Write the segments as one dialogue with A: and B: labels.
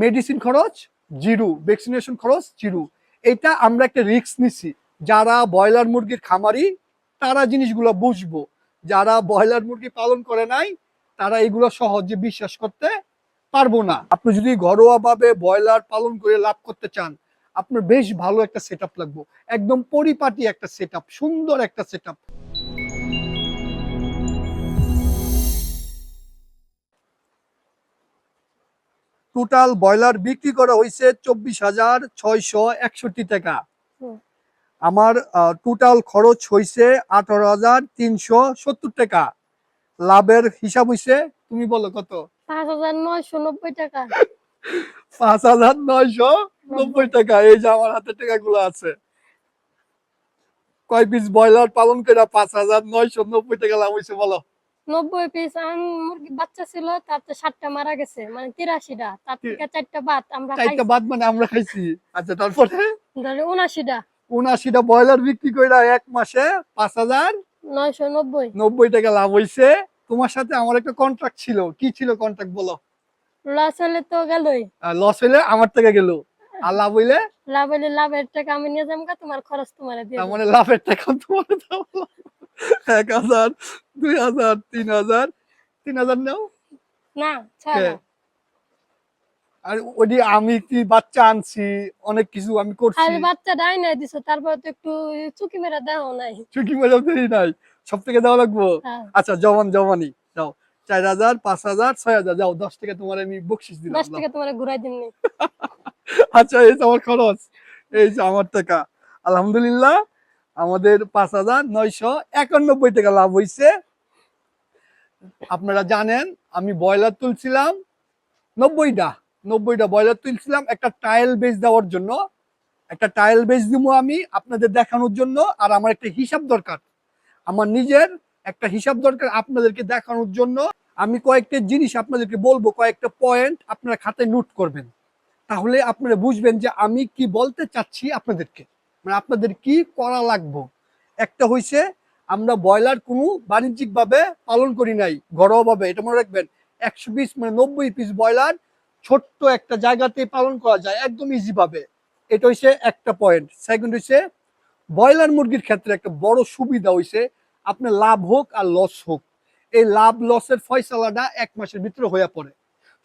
A: Medicine খরচ, zero vaccination খরচ, zero. এটা আমরা একটা রিস্ক নিছি। যারা ব্রয়লার মুরগির খামারি, তারা জিনিসগুলো বুঝব। যারা ব্রয়লার মুরগি পালন করে নাই, তারা এগুলো সহজে বিশ্বাস করতে পারব না। আপনি যদি ঘরোয়াভাবে ব্রয়লার পালন করে লাভ করতে চান, আপনার বেশ ভালো একটা সেট আপ লাগবে। একদম পরিপাটি একটা সেট সুন্দর একটা সেট টোটাল ব্রয়লার বিক্রি করা হয়েছে চব্বিশ হাজার ছয়শো একষট্টি টাকা। আমার টোটাল খরচ হয়েছে আঠারো হাজার তিনশো সত্তর টাকা। লাভের হিসাব হয়েছে তুমি বলো কত?
B: পাঁচ হাজার নয়শো নব্বই টাকা।
A: পাঁচ হাজার নয়শো নব্বই টাকা এই যে আমার হাতে টাকাগুলো আছে। কয় পিস ব্রয়লার পালন করে পাঁচ হাজার নয়শো নব্বই টাকা লাভ হয়েছে বলো।
B: নব্বই পিস মুরগি বাচ্চা ছিল তার তো ষাটটা মারা গেছে মানে তিরাশিটা। তার থেকে চারটা বাদ আমরা
A: চারটা বাদ মানে আমরা খাইছি। আচ্ছা তারপরে?
B: ধরে উনাশিটা।
A: উনাশিটা ব্রয়লার বিক্রি করে এক মাসে পাঁচ হাজার
B: নয়শো নব্বই।
A: নব্বই টাকা লাভ হয়েছে তোমার সাথে আমার একটা কন্ট্রাক্ট ছিল। কি ছিল কন্ট্রাক্ট বলো?
B: লস হলে তো গেলই।
A: লস হইলে আমার টাকা গেল। আর লাভ হইলে?
B: লাভ হলে লাভের টাকা আমি নিয়ে যাব তোমার খরচ তোমার দিয়ে
A: মানে লাভের টাকা তোমার দাও এক হাজার দুই হাজার তিন হাজার তিন হাজার নাও।
B: না।
A: আর ওটি আমি কি বাচ্চা আনছি অনেক কিছু আমি করছি।
B: আর বাচ্চা ডাই নাই দিছো তারপর তো একটু চুকি মেরা দেওয়া নাই।
A: চুকি মজা দেরি নাই সব থেকে দেওয়া লাগবো।
B: হ্যাঁ,
A: আচ্ছা জবান জবানি যাও। চার হাজার পাঁচ হাজার ছয় হাজার যাও দশ টাকা তোমার আমি বকশিস দিলাম
B: দশ টাকা তোমার ঘুরাই দিমনি
A: আচ্ছা এই যে আমার খরচ এই যে আমার টাকা। আলহামদুলিল্লাহ আমাদের পাঁচ হাজার নয়শো একানব্বই টাকা লাভ হয়েছে আপনারা জানেন, আমি ব্রয়লার তুলছিলাম নব্বইটা নব্বইটা ব্রয়লার তুলছিলাম একটা টাইল বেচ দেওয়ার জন্য। একটা টাইল বেচ দিব আমি আপনাদের দেখানোর জন্য, আর আমার একটা হিসাব দরকার। আমার নিজের একটা হিসাব দরকার আপনাদেরকে দেখানোর জন্য। আমি কয়েকটা জিনিস আপনাদেরকে বলব, কয়েকটা পয়েন্ট আপনারা খাতায় নোট করবেন। তাহলে আপনারা বুঝবেন যে আমি কি বলতে চাচ্ছি আপনাদেরকে। মানে আপনাদের কি করা লাগবো? একটা হইছে, আমরা ব্রয়লার কোনো বাণিজ্যিকভাবে পালন করি নাই, ঘরোয়াভাবে, এটা মনে রাখবেন। একশো পিস মানে নব্বই পিস ব্রয়লার ছোট্ট একটা জায়গাতে পালন করা যায়, একদম ইজি ভাবে। এটা হইছে একটা পয়েন্ট সেকেন্ড হইছে, ব্রয়লার মুরগির ক্ষেত্রে একটা বড় সুবিধা হইছে, আপনার লাভ হোক আর লস হোক। এই লাভ লসের ফয়সালাটা এক মাসের ভিতরে হয়ে পড়ে।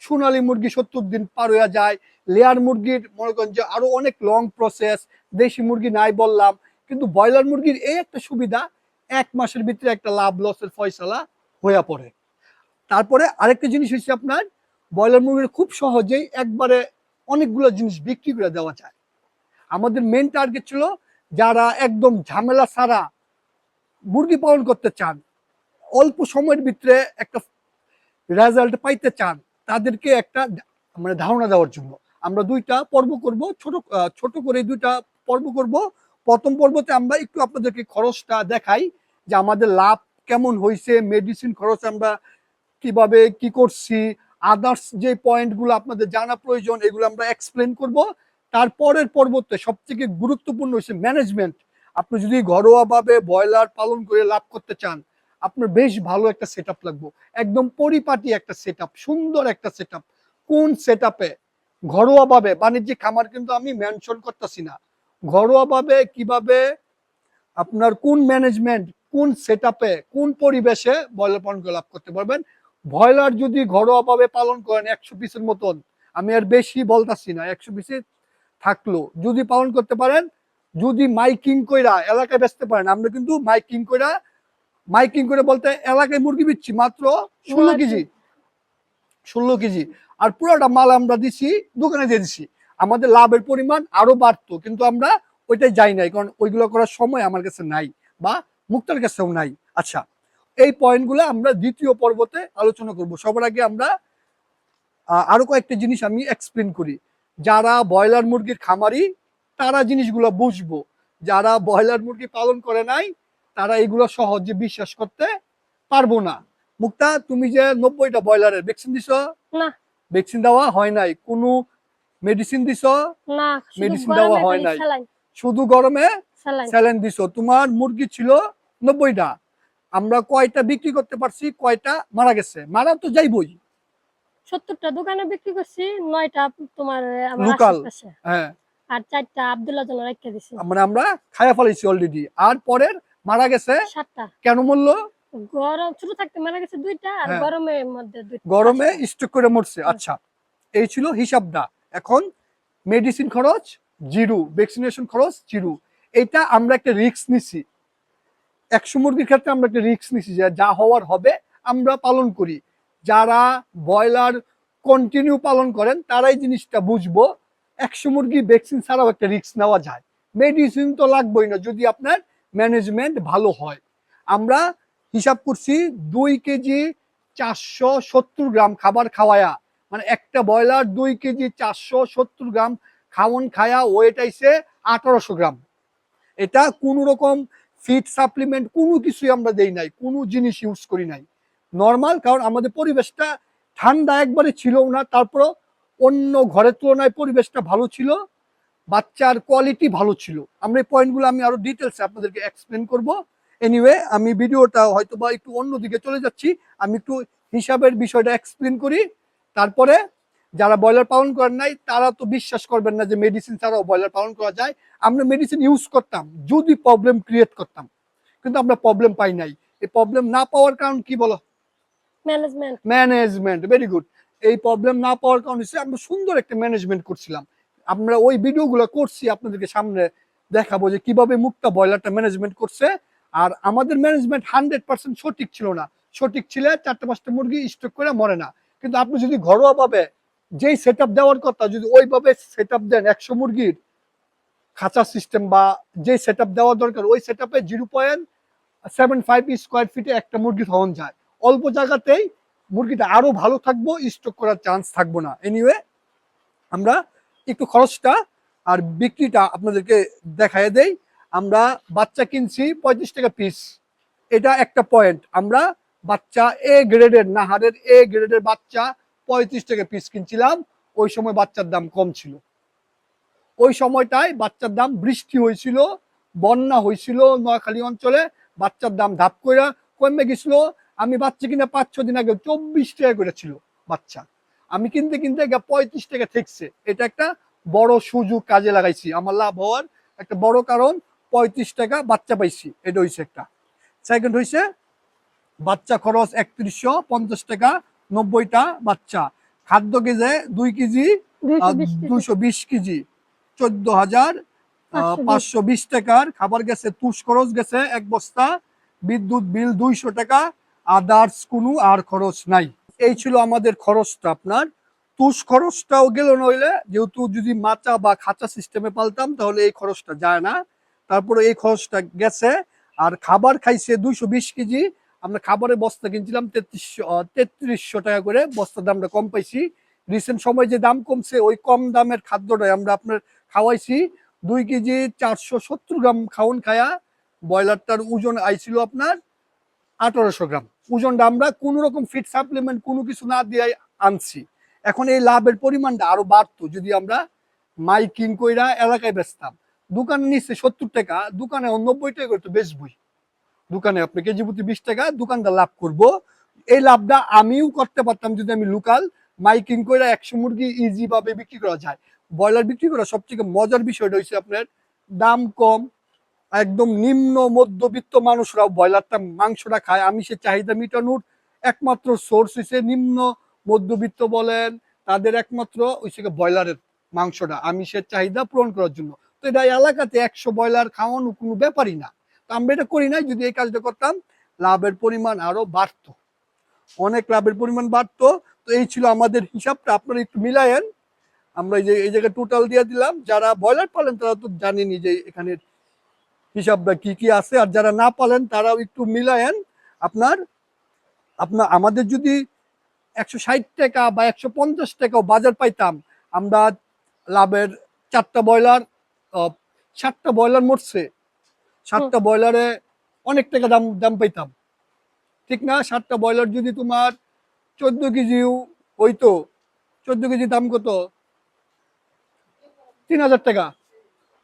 A: সোনালী মুরগি সত্তর দিন পার হয়ে যায়, লেয়ার মুরগির মনে করেন যে আরও অনেক লং প্রসেস দেশি মুরগি নাই বললাম, কিন্তু ব্রয়লার মুরগির এই একটা সুবিধা, এক মাসের ভিতরে একটা লাভ লসের ফয়সালা হয়ে পড়ে। তারপরে আরেকটা জিনিস হচ্ছে আপনার, ব্রয়লার মুরগির খুব সহজেই একবারে অনেকগুলো জিনিস বিক্রি করে দেওয়া যায়। আমাদের মেন টার্গেট ছিল যারা একদম ঝামেলা ছাড়া মুরগি পালন করতে চান, অল্প সময়ের ভিতরে একটা রেজাল্ট পাইতে চান তাদেরকে একটা মানে ধারণা দেওয়ার জন্য। আমরা দুইটা পর্ব করব, ছোট ছোট করে দুইটা পর্ব করব। প্রথম পর্বতে আমরা একটু আপনাদেরকে খরচটা দেখাই যে আমাদের লাভ কেমন হয়েছে মেডিসিন খরচ আমরা কীভাবে, কি করছি আদার্স যে পয়েন্টগুলো আপনাদের জানা প্রয়োজন, এগুলো আমরা এক্সপ্লেন করব। তারপরের পর্বতে সবথেকে গুরুত্বপূর্ণ হচ্ছে ম্যানেজমেন্ট আপনি যদি ঘরোয়াভাবে ব্রয়লার পালন করে লাভ করতে চান আপনার বেশ ভালো একটা সেট লাগবে। একদম পরিপাটি একটা সেট সুন্দর একটা সেট কোন সেট আপে ঘরোয়াভাবে, বাণিজ্যিক খামার কিন্তু আমি মেনশন করতেছি না। ঘরোয়াভাবে কীভাবে আপনার কোন ম্যানেজমেন্ট কোন সেট কোন পরিবেশে ব্রয়লার পালন করে লাভ করতে পারবেন? ব্রয়লার যদি ঘরোয়াভাবে পালন করেন একশো পিসের মতন, আমি আর বেশি বলতাছি না, একশো পিসে থাকল। যদি পালন করতে পারেন, যদি মাইকিং কইরা এলাকায় বেচতে পারেন, আমরা কিন্তু মাইকিং কইরা মাইকিং করে বলতে এলাকায় মুরগি বিচ্ছি মাত্র ষোলো কেজি। ষোলো কেজি। আর পুরোটা মাল আমরা দিছি দোকানে দিয়ে দিছি। আমাদের লাভের পরিমাণ আরও বাড়তো কিন্তু আমরা ওইটাই যাই নাই কারণ ওইগুলো করার সময় আমার কাছে নাই বা মুক্তার কাছেও নাই। আচ্ছা এই পয়েন্টগুলো আমরা দ্বিতীয় পর্বতে আলোচনা করব। সবার আগে আমরা আরও কয়েকটা জিনিস আমি এক্সপ্লেন করি। যারা ব্রয়লার মুরগির খামারি তারা জিনিসগুলো বুঝব। যারা ব্রয়লার মুরগি পালন করে নাই তারা এগুলো সহজে বিশ্বাস করতে পারব না। মুক্তা তুমি যে নব্বইটা ব্রয়লারের ভ্যাকসিন দিছ
B: না।
A: ভ্যাকসিন দেওয়া হয় নাই। কোনো মেডিসিন দিছ
B: না
A: Medicine দেওয়া হয় নাই। শুধু গরমে
B: স্যালাইন।
A: দিছ। তোমার মুরগি ছিল নব্বইটা। আমরা কয়টা বিক্রি করতে পারছি কয়টা মারা গেছে? মারা তো যাইবই।
B: সত্তরটা দোকানে বিক্রি করছি নয়টা তোমার? আশেপাশে।
A: হ্যাঁ।
B: আর চারটা আব্দুল্লাহ জন্য রেখে দিছি।
A: মানে আমরা খায়া ফেলেছি অলরেডি আর পরের মারা গেছে? কেন মূল্য
B: গরম ছোট থাকতে মারা গেছে দুইটা আর
A: হ্যাঁ।
B: গরমের মধ্যে
A: গরমে স্টক করে মরছে। আচ্ছা এই ছিল হিসাবটা এখন মেডিসিন খরচ জিরো। ভ্যাকসিনেশন খরচ জিরো। এটা আমরা একটা রিস্ক নিছি। একশো মুরগির ক্ষেত্রে আমরা একটা রিস্ক নিছি যে যা হওয়ার হবে আমরা পালন করি। যারা ব্রয়লার কন্টিনিউ পালন করেন তারাই জিনিসটা বুঝব। একশো মুরগি ভ্যাকসিন ছাড়াও একটা রিস্ক নেওয়া যায়। মেডিসিন তো লাগবেই না। যদি আপনার ম্যানেজমেন্ট ভালো হয়। আমরা হিসাব করছি দুই কেজি চারশো সত্তর গ্রাম খাবার খাওয়ায়া মানে একটা ব্রয়লার দুই কেজি চারশো সত্তর গ্রাম খাওয়ন খায়া ওয়েট আইছে আঠারোশো গ্রাম। এটা কোনো রকম ফিড সাপ্লিমেন্ট কোনো কিছুই আমরা দেই নাই, কোনো জিনিস ইউজ করি নাই। নর্মাল কারণ আমাদের পরিবেশটা ঠান্ডা একবারে ছিল না, তারপরও অন্য ঘরের তুলনায় পরিবেশটা ভালো ছিল। বাচ্চার কোয়ালিটি ভালো ছিল। আমরা এই পয়েন্টগুলো আমি আরও ডিটেলসে আপনাদেরকে এক্সপ্লেন করব। এনিওয়ে আমি ভিডিওটা হয়তো বা একটু অন্যদিকে চলে যাচ্ছি। আমি একটু হিসাবের বিষয়টা এক্সপ্লেন করি। তারপরে যারা ব্রয়লার পালন করেন নাই তারা তো বিশ্বাস করবেন না যে মেডিসিন ছাড়াও ব্রয়লার পালন করা যায়। আমরা মেডিসিন ইউজ করতাম যদি প্রবলেম ক্রিয়েট করতাম। কিন্তু আমরা প্রবলেম পাই নাই। এই প্রবলেম না পাওয়ার কারণ কি বলো?
B: ম্যানেজমেন্ট
A: ম্যানেজমেন্ট ভেরি গুড এই প্রবলেম না পাওয়ার কারণ হচ্ছে আমরা সুন্দর একটা ম্যানেজমেন্ট করছিলাম। আমরা ওই ভিডিওগুলো করছি, আপনাদেরকে সামনে দেখাবো যে কীভাবে মুক্তা বয়লারটা ম্যানেজমেন্ট করছে। আর আমাদের ম্যানেজমেন্ট হান্ড্রেড পার্সেন্ট সঠিক ছিল না। সঠিক ছিল চারটে পাঁচটা মুরগি স্টক করে মরে না। কিন্তু আপনি যদি ঘরোয়া ভাবে যেই সেট দেওয়ার কথা, যদি ওইভাবে সেট দেন একশো মুরগির খাঁচা সিস্টেম বা যে সেট দেওয়া দরকার, ওই সেট আপে zero point seven five square ফিটে একটা মুরগি হওয়ান যায়। অল্প জায়গাতেই মুরগিটা আরও ভালো থাকব স্টক করার চান্স থাকব না। এনিওয়ে আমরা একটু খরচটা আর বিক্রিটা আপনাদেরকে দেখায় দেই। আমরা বাচ্চা কিনছি পঁয়ত্রিশ টাকা পিস এটা একটা পয়েন্ট আমরা বাচ্চা এ গ্রেডের নাহারের এ গ্রেডের বাচ্চা পঁয়ত্রিশ টাকা পিস কিনছিলাম। ওই সময় বাচ্চার দাম কম ছিল। ওই সময়টায় বাচ্চার দাম বৃষ্টি হয়েছিল, বন্যা হয়েছিল নোয়াখালী অঞ্চলে। বাচ্চার দাম ধাপ করে কমে গেছিল। আমি বাচ্চা কিনে পাঁচ ছ দিন আগে চব্বিশ টাকা করে ছিল বাচ্চা। আমি কিনতে কিনতে পঁয়ত্রিশ টাকা ঠেকছে। এটা একটা বড় সুযোগ কাজে লাগাইছি। আমার লাভ হওয়ার একটা বড় কারণ পঁয়ত্রিশ টাকা বাচ্চা পাইছি। এটা হয়েছে একটা। সেকেন্ড হয়েছে বাচ্চা খরচ একত্রিশশো পঞ্চাশ টাকা নব্বইটা বাচ্চা। খাদ্য কেজে দুই কেজি দুইশো বিশ কেজি। চোদ্দ হাজার
B: পাঁচশো বিশ।
A: পাঁচশো বিশ টাকার খাবার গেছে তুষ খরচ গেছে এক বস্তা। বিদ্যুৎ বিল দুইশো টাকা। আদার্স কোনো আর খরচ নাই। এই ছিল আমাদের খরচটা আপনার। তুষ খরচটাও গেল নইলে, যেহেতু যদি মাচা বা খাঁচা সিস্টেমে পালতাম, তাহলে এই খরচটা যায় না। তারপরে এই খরচটা গেছে, আর খাবার খাইছে দুইশো বিশ কেজি। আমরা খাবারের বস্তা কিনছিলাম তেত্রিশশো তেত্রিশশো টাকা করে। বস্তার দামটা কম পাইছি। রিসেন্ট সময় যে দাম কমছে, ওই কম দামের খাদ্যটাই আমরা আপনার খাওয়াইছি। দুই কেজি চারশো সত্তর গ্রাম খাওন খায়া, ব্রয়লারটার ওজন আইছিল আপনার আঠারোশো গ্রাম। ওজনটা আমরা কোনো রকম ফিট সাপ্লিমেন্ট কোনো কিছু না দিয়ে আনছি। এখন এই লাভের পরিমাণটা আরও বাড়তো যদি আমরা মাইকিং কইরা এলাকায় বেচতাম। দোকানে নিচ্ছে সত্তর টাকা, দোকানে নব্বই টাকা করে তো বেচবই। দোকানে আপনি কেজি প্রতি বিশ টাকা, দোকানটা লাভ করব। এই লাভটা আমিও করতে পারতাম যদি আমি লোকাল মাইকিং করে একশো মুরগি ইজি ভাবে বিক্রি করা যায়। ব্রয়লার বিক্রি করা সবথেকে মজার বিষয়টা হচ্ছে আপনার দাম কম একদম নিম্ন মধ্যবিত্ত মানুষরাও ব্রয়লারটা, মাংসটা খায়। আমি সে চাহিদা মেটানোর একমাত্র সোর্স হচ্ছে নিম্ন মধ্যবিত্ত বলেন, তাদের একমাত্র হচ্ছে ব্রয়লারের মাংসটা। আমি সে চাহিদা পূরণ করার জন্য। তো এটা এলাকাতে একশো ব্রয়লার খাওয়ানো কোনো ব্যাপারই না। তো আমরা এটা করি নাই, যদি এই কাজটা করতাম, লাভের পরিমাণ আরও বাড়তো। অনেক লাভের পরিমাণ বাড়তো। তো এই ছিল আমাদের হিসাবটা। আপনারা একটু মিলায়েন। আমরা এই যে, এই জায়গায় টোটাল দিয়ে দিলাম। যারা ব্রয়লার পালেন, তারা তো জানেনি যে এখানের হিসাবটা কি কি আছে আর যারা না পালেন তারাও একটু মিলায়েন আপনার আপনার আমাদের যদি একশো ষাট টাকা বা একশো পঞ্চাশ টাকাও বাজার পাইতাম আমরা লাভের চারটা ব্রয়লার সাতটা ব্রয়লার মরছে সাতটা ব্রয়লারে অনেক টাকা দাম দাম পাইতাম। ঠিক না? সাতটা ব্রয়লার যদি তোমার চোদ্দ কেজিও হইতো চোদ্দ কেজি দাম কত? তিন হাজার টাকা।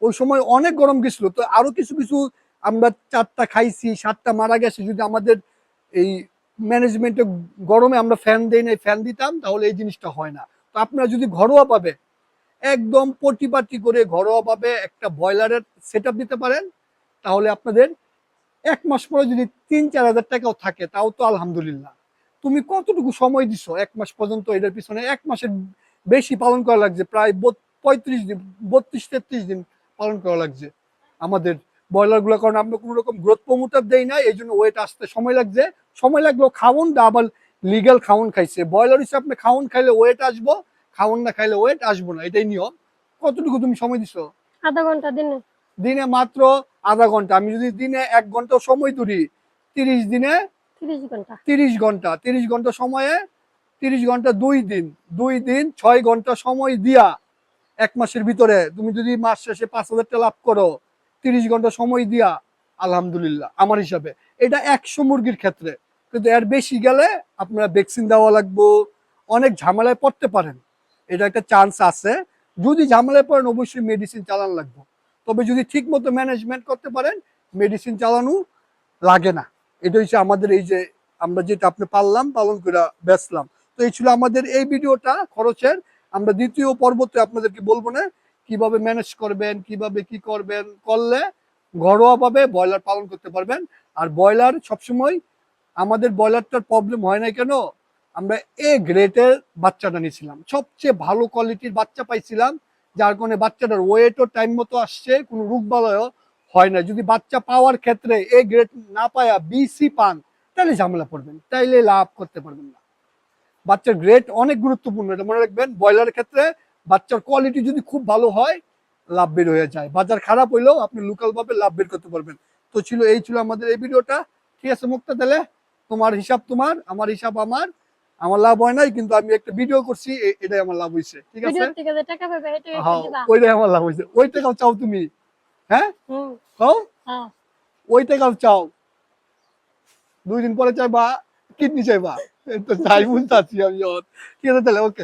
A: ওই সময় অনেক গরম গেছিল, তো আরও কিছু কিছু আমরা চারটা খাইছি, সাতটা মারা গেছে। যদি আমাদের এই ম্যানেজমেন্টে গরমে আমরা ফ্যান দেই নাই ফ্যান দিতাম, তাহলে এই জিনিসটা হয় না। তো আপনারা যদি ঘরোয়া পাবে একদম পটিপাটি করে ঘরোয়া ভাবে একটা ব্রয়লারের সেট দিতে পারেন, তাহলে আপনাদের এক মাস পরে যদি তিন, চার হাজার টাকাও থাকে, তাও তো আলহামদুলিল্লাহ। তুমি কতটুকু সময় দিছো এক মাস পর্যন্ত এটার পিছনে? এক মাসের বেশি পালন করা লাগছে, প্রায় পঁয়ত্রিশ দিন, বত্রিশ, তেত্রিশ দিন পালন করা লাগছে। আমাদের ব্রয়লারগুলো কারণ আমরা কোনো রকম গ্রোথ প্রমোটার দেই না এই জন্য ওয়েট আসতে সময় লাগছে। সময় লাগলেও খাওনটা আবার লিগাল খাওন খাইছে। ব্রয়লার হিসেবে আপনি খাওন খাইলে ওয়েট আসব খাওন না খাইলে ওয়েট আসব না এটাই নিয়ম। কতটুকু তুমি সময় দিছো?
B: আধা ঘণ্টা দিনে।
A: দিনে মাত্র আধা ঘণ্টা। আমি যদি দিনে এক ঘণ্টা সময় ধরি তিরিশ দিনে
B: তিরিশ ঘণ্টা।
A: তিরিশ ঘণ্টা। তিরিশ ঘণ্টা সময়ে তিরিশ ঘণ্টা দুই দিন। দুই দিন ছয় ঘণ্টা সময় দিয়া এক মাসের ভিতরে তুমি যদি মাস শেষে পাঁচ হাজারটা লাভ করো, তিরিশ ঘণ্টা সময় দিয়া, আলহামদুলিল্লাহ, আমার হিসাবে। এটা একশো মুরগির ক্ষেত্রে। কিন্তু এর বেশি গেলে আপনারা ভ্যাকসিন দেওয়া লাগবো, অনেক ঝামেলায় পড়তে পারেন। এটা একটা চান্স আছে। যদি ঝামেলায় পড়েন, অবশ্যই মেডিসিন চালানো লাগবে। তবে যদি ঠিক মতো ম্যানেজমেন্ট করতে পারেন মেডিসিন চালানো লাগে না। এটা হচ্ছে আমাদের এই যে আমরা যেটা আপনি পারলাম পালন করে বেচলাম। তো এই ছিল আমাদের এই ভিডিওটা খরচের। আমরা দ্বিতীয় পর্বতে আপনাদেরকে বলব না, কীভাবে ম্যানেজ করবেন, কীভাবে কি করবেন, করলে ঘরোয়াভাবে ব্রয়লার পালন করতে পারবেন। আর ব্রয়লার সবসময় আমাদের ব্রয়লারটার প্রবলেম হয় না কেন? আমরা এ গ্রেটের বাচ্চাটা নিয়েছিলাম। সবচেয়ে ভালো কোয়ালিটির বাচ্চা পাইছিলাম, যার কারণে বাচ্চাটার ওয়েটও টাইম মতো আসছে, কোনো রোগবালয়ও হয় না যদি বাচ্চা পাওয়ার ক্ষেত্রে এ গ্রেড না পায়া বিসি পান, তাহলে ঝামেলা পড়বেন তাইলে লাভ করতে পারবেন না। বাচ্চার গ্রেড অনেক গুরুত্বপূর্ণ এটা মনে রাখবেন। ব্রয়লারের ক্ষেত্রে বাচ্চার কোয়ালিটি যদি খুব ভালো হয় লাভ বের হয়ে যায়। বাজার খারাপ হইলেও আপনি লোকাল ভাবে লাভ বের করতে পারবেন। তো ছিল এই ছিল আমাদের এই ভিডিওটা। ঠিক আছে মুক্তা তাহলে তোমার হিসাব তোমার আমার হিসাব আমার। আমার লাভ হয় নাই কিন্তু আমি একটা ভিডিও করছি এটাই আমার লাভ হয়েছে ঠিক আছে? হ্যাঁ ওইটাই আমার লাভ হয়েছে ওই টাকাও চাও তুমি হ্যাঁ?
B: হুম।
A: চাও
B: হ্যাঁ।
A: ওই টাকাও চাও। দুই দিন পরে চাইবা কিডনি চাইবা। তো চাই বুঝতে পারছি আমি ওর। ঠিক আছে তাহলে ওকে